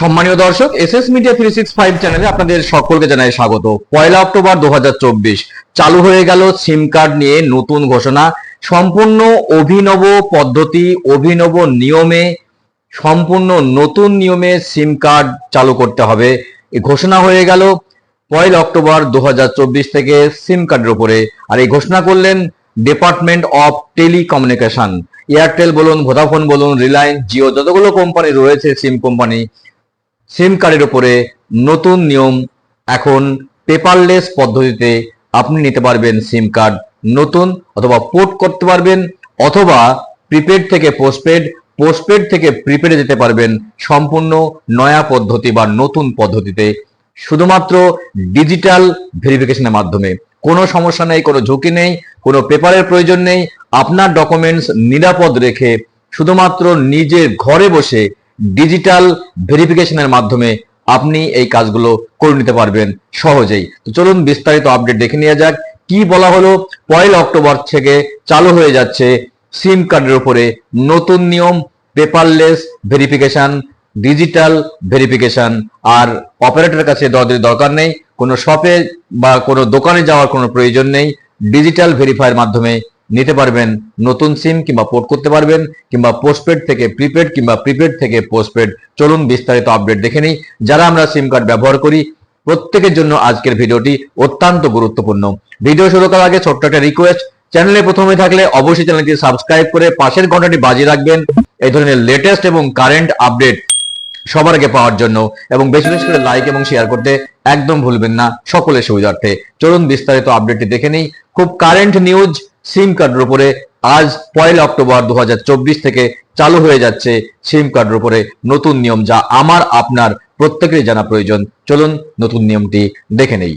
সম্মানীয় দর্শক S S media three six five চ্যানেলে আপনাদের সকলকে জানাই স্বাগত। পয়লা অক্টোবর দু হাজার চব্বিশ। চালু হয়ে গেল সিম কার্ড নিয়ে নতুন ঘোষণা। সম্পূর্ণ অভিনব পদ্ধতি, অভিনব নিয়মে, সম্পূর্ণ নতুন নিয়মে সিম কার্ড চালু করতে হবে। ঘোষণা হয়ে গেল পয়লা অক্টোবর দু হাজার চব্বিশ থেকে সিম কার্ডের উপরে। আর এই ঘোষণা করলেন ডিপার্টমেন্ট অফ টেলিকমিউনিকেশন এয়ারটেল বলুন ভোদাফোন বলুন রিলায়েন্স জিও যতগুলো কোম্পানি রয়েছে সিম কোম্পানি সিম কার্ডের উপরে নতুন নিয়ম এখন পেপারলেস পদ্ধতিতে আপনি নিতে পারবেন সিম কার্ড নতুন অথবা পোর্ট করতে পারবেন অথবা প্রিপেড থেকে পোস্টপেড পোস্টপেড থেকে প্রিপেডে যেতে পারবেন সম্পূর্ণ নয়া পদ্ধতি বা নতুন পদ্ধতিতে, শুধুমাত্র ডিজিটাল ভেরিফিকেশনের মাধ্যমে। কোনো সমস্যা নেই, কোনো ঝুঁকি নেই, কোনো পেপারের প্রয়োজন নেই। আপনার ডকুমেন্টস নিরাপদ রেখে শুধুমাত্র নিজের ঘরে বসে ডিজিটাল ভেরিফিকেশনের মাধ্যমে আপনি এই কাজগুলো করে নিতে পারবেন সহজেই। তো চলুন বিস্তারিত আপডেট দেখে নেওয়া যাক। কি বলা হলো? পয়লা অক্টোবর থেকে চালু হয়ে যাচ্ছে সিম কার্ডের উপরে নতুন নিয়ম পেপারলেস ভেরিফিকেশন ডিজিটাল ভেরিফিকেশন আর অপারেটরের কাছে দরদের দরকার নেই। কোনো শপে বা কোনো দোকানে যাওয়ার কোনো প্রয়োজন নেই। ডিজিটাল ভেরিফাইয়ের মাধ্যমে নিতে পারবেন নতুন সিম কিংবা পোর্ট করতে পারবেন কিংবা পোস্টপেড থেকে প্রিপেড কিংবা প্রিপেড থেকে পোস্টপেড চলুন বিস্তারিত আপডেট দেখে নিই। যারা আমরা সিম কার্ড ব্যবহার করি, প্রত্যেকের জন্য আজকের ভিডিওটি অত্যন্ত গুরুত্বপূর্ণ। ভিডিও শুরু করার আগে ছোট্ট একটা রিকোয়েস্ট চ্যানেলে প্রথমে থাকলে অবশ্যই চ্যানেলটি সাবস্ক্রাইব করে পাশের ঘন্টাটি বাজিয়ে রাখবেন। এই ধরনের লেটেস্ট এবং কারেন্ট আপডেট সবার আগে পাওয়ার জন্য এবং বেশি বেশি করে লাইক এবং শেয়ার করতে একদম ভুলবেন না সকলের সুবিধার্থে। চলুন বিস্তারিত আপডেটটি দেখে নিই। খুব কারেন্ট নিউজ সিম কার্ডের উপরে আজ পয়লা অক্টোবর দুহাজার চব্বিশ থেকে চালু হয়ে যাচ্ছে সিম কার্ডের উপরে নতুন নিয়ম যা আমার, আপনার, প্রত্যেকেরই জানা প্রয়োজন। চলুন নতুন নিয়মটি দেখে নেই।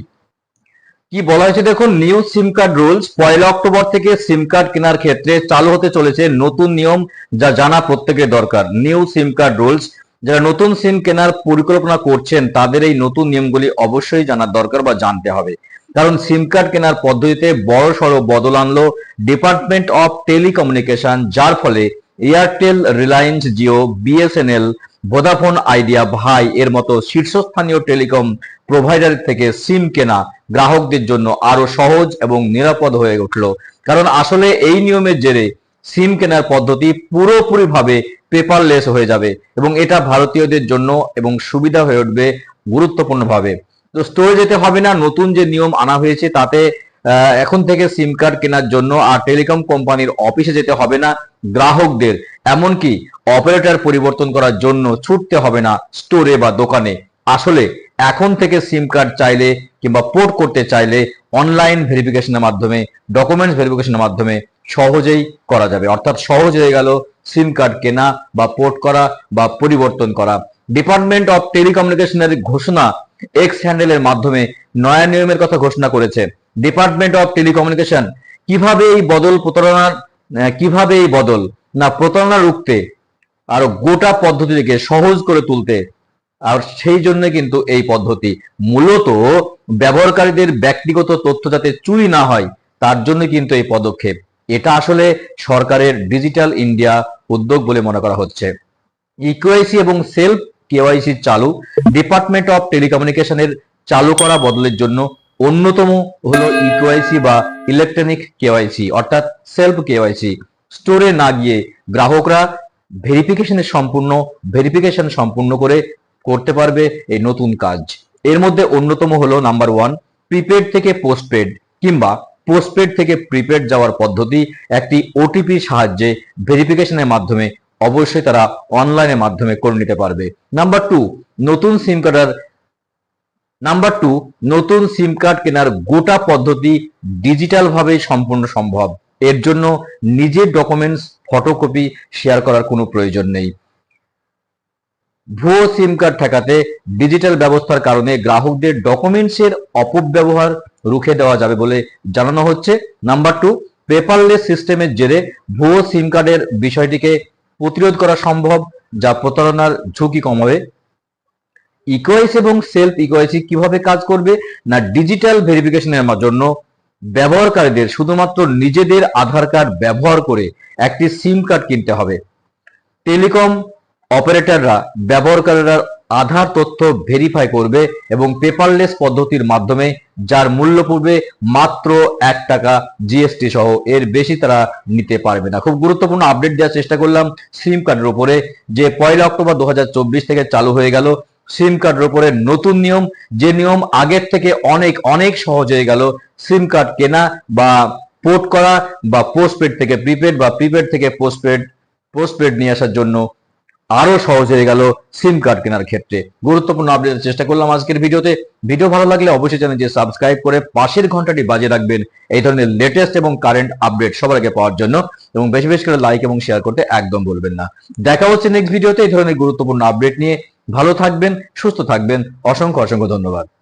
কি বলা হয়েছে দেখুন নিউ সিম কার্ড রুলস পয়লা অক্টোবর থেকে সিম কার্ড কেনার ক্ষেত্রে চালু হতে চলেছে নতুন নিয়ম যা জানা প্রত্যেকের দরকার। নিউ সিম কার্ড রুলস যারা নতুন সিম কেনার পরিকল্পনা করছেন, তাদের এই নতুন নিয়মগুলি অবশ্যই জানার দরকার বা জানতে হবে। কারণ সিম কার্ড কেনার পদ্ধতিতে বড় সড়ো বদল আনলো ডিপার্টমেন্ট অফ টেলিকমিউনিকেশন যার ফলে Airtel Reliance Jio BSNL Vodafone Idea ভাই এর মতো শীর্ষস্থানীয় টেলিকম প্রোভাইডার থেকে সিম কেনা গ্রাহকদের জন্য আরও সহজ এবং নিরাপদ হয়ে উঠল। কারণ আসলে এই নিয়মের জেরে সিম কেনার পদ্ধতি পুরোপুরিভাবে পেপারলেস হয়ে যাবে এবং এটা ভারতীয়দের জন্য এবং সুবিধা হয়ে উঠবে গুরুত্বপূর্ণভাবে। তো স্টোরে যেতে হবে না, নতুন যে নিয়ম আনা হয়েছে তাতে এখন থেকে সিম কার্ড কেনার জন্য আর টেলিকম কোম্পানির অফিসে যেতে হবে না, গ্রাহকদের। এমনকি অপারেটর পরিবর্তন করার জন্য ছুটতে হবে না স্টোরে বা দোকানে। আসলে এখন থেকে সিম কার্ড চাইলে কিংবা পোর্ট করতে চাইলে অনলাইন ভেরিফিকেশনের মাধ্যমে ডকুমেন্টস ভেরিফিকেশনের মাধ্যমে সহজেই করা যাবে। অর্থাৎ সহজ হয়ে গেল সিম কার্ড কেনা বা পোর্ট করা বা পরিবর্তন করা। ডিপার্টমেন্ট অফ টেলিকমিউনিকেশনের ঘোষণা এক্স হ্যান্ডেলের মাধ্যমে নয়া নিয়মের কথা ঘোষণা করেছে। ডিপার্টমেন্ট অফ টেলিকমিউনিকেশন কীভাবে এই বদল প্রতারণার কীভাবে এই বদল? না প্রতারণা রুখতে আর গোটা পদ্ধতিকে সহজ করে তুলতে আর সেই জন্য কিন্তু এই পদ্ধতি। মূলত ব্যবহারকারীদের ব্যক্তিগত তথ্য যাতে চুরি না হয়, তার জন্য কিন্তু এই পদক্ষেপ। এটা আসলে সরকারের ডিজিটাল ইন্ডিয়া উদ্যোগ বলে মনে করা হচ্ছে। ইকুআইসি এবং সেলফ কেওয়াইসি চালু ডিপার্টমেন্ট অফ টেলিকমিউনিকেশনের চালু করা বদলের জন্য অন্যতম হলো ইকুআইসি বা ইলেকট্রনিক কেওয়াইসি অর্থাৎ সেলফ কেওয়াইসি স্টোরে না গিয়ে গ্রাহকরা ভেরিফিকেশনের সম্পূর্ণ ভেরিফিকেশন সম্পূর্ণ করে করতে পারবে এই নতুন কাজ। এর মধ্যে অন্যতম হলো নাম্বার ওয়ান প্রিপেড থেকে পোস্টপেড কিংবা পোস্টপেড থেকে প্রিপেড যাওয়ার পদ্ধতি একটি ওটিপির সাহায্যে ভেরিফিকেশনের মাধ্যমে অবশ্যই তারা অনলাইনের মাধ্যমে করে নিতে পারবে। নাম্বার টু নতুন সিম কার্ডের নাম্বার টু নতুন সিম কার্ড কেনার গোটা পদ্ধতি ডিজিটাল ভাবে সম্পূর্ণ সম্ভব। এর জন্য নিজের ডকুমেন্টস ফটোকপি শেয়ার করার কোনো প্রয়োজন নেই। ভুয়ো সিম কার্ড ঠেকাতে ডিজিটাল ব্যবস্থার কারণে গ্রাহকদের ডকুমেন্টসের অপব্যবহার রুখে দেওয়া যাবে বলে জানানো হচ্ছে। নাম্বার টু পেপারলেস সিস্টেমের জেরে ভুয়ো সিম কার্ডের বিষয়টিকে প্রতিরোধ করা সম্ভব, যা প্রতারণার ঝুঁকি কমাবে। ইকোয়াইস এবং সেলফ ইকোয়াইসি কীভাবে কাজ করবে, না ডিজিটাল ভেরিফিকেশনের জন্য ব্যবহারকারীদের শুধুমাত্র নিজেদের আধার কার্ড ব্যবহার করে একটি সিম কার্ড কিনতে হবে। টেলিকম অপারেটররা ব্যবহারকারীরা আধার তথ্য ভেরিফাই করবে এবং পেপারলেস পদ্ধতির মাধ্যমে, যার মূল্য পূর্বে মাত্র এক টাকা জিএসটি সহ। এর বেশি তারা নিতে পারবে না। খুব গুরুত্বপূর্ণ আপডেট দেওয়ার চেষ্টা করলাম সিম কার্ডের উপরে, যে পয়লা অক্টোবর দু হাজার চব্বিশ থেকে চালু হয়ে গেল। সিম কার্ডের উপরে নতুন নিয়ম, যে নিয়ম আগের থেকে অনেক অনেক সহজ হয়ে গেল। সিম কার্ড কেনা বা পোর্ট করা বা পোস্টপেড থেকে প্রিপেড বা প্রিপেড থেকে পোস্টপেড পোস্টপেড নিয়ে আসার জন্য আরও সহজ হয়ে গেল সিম কার্ড কেনার ক্ষেত্রে। গুরুত্বপূর্ণ আপডেট চেষ্টা করলাম আজকের ভিডিওতে। ভিডিও ভালো লাগলে অবশ্যই চ্যানেলটি সাবস্ক্রাইব করে পাশের ঘন্টাটি বাজে রাখবেন। এই ধরনের লেটেস্ট এবং কারেন্ট আপডেট সবার আগে পাওয়ার জন্য এবং বেশি বেশি করে লাইক এবং শেয়ার করতে একদম বলবেন না। দেখা হচ্ছে নেক্সট ভিডিওতে এই ধরনের গুরুত্বপূর্ণ আপডেট নিয়ে। ভালো থাকবেন, সুস্থ থাকবেন। অসংখ্য অসংখ্য ধন্যবাদ।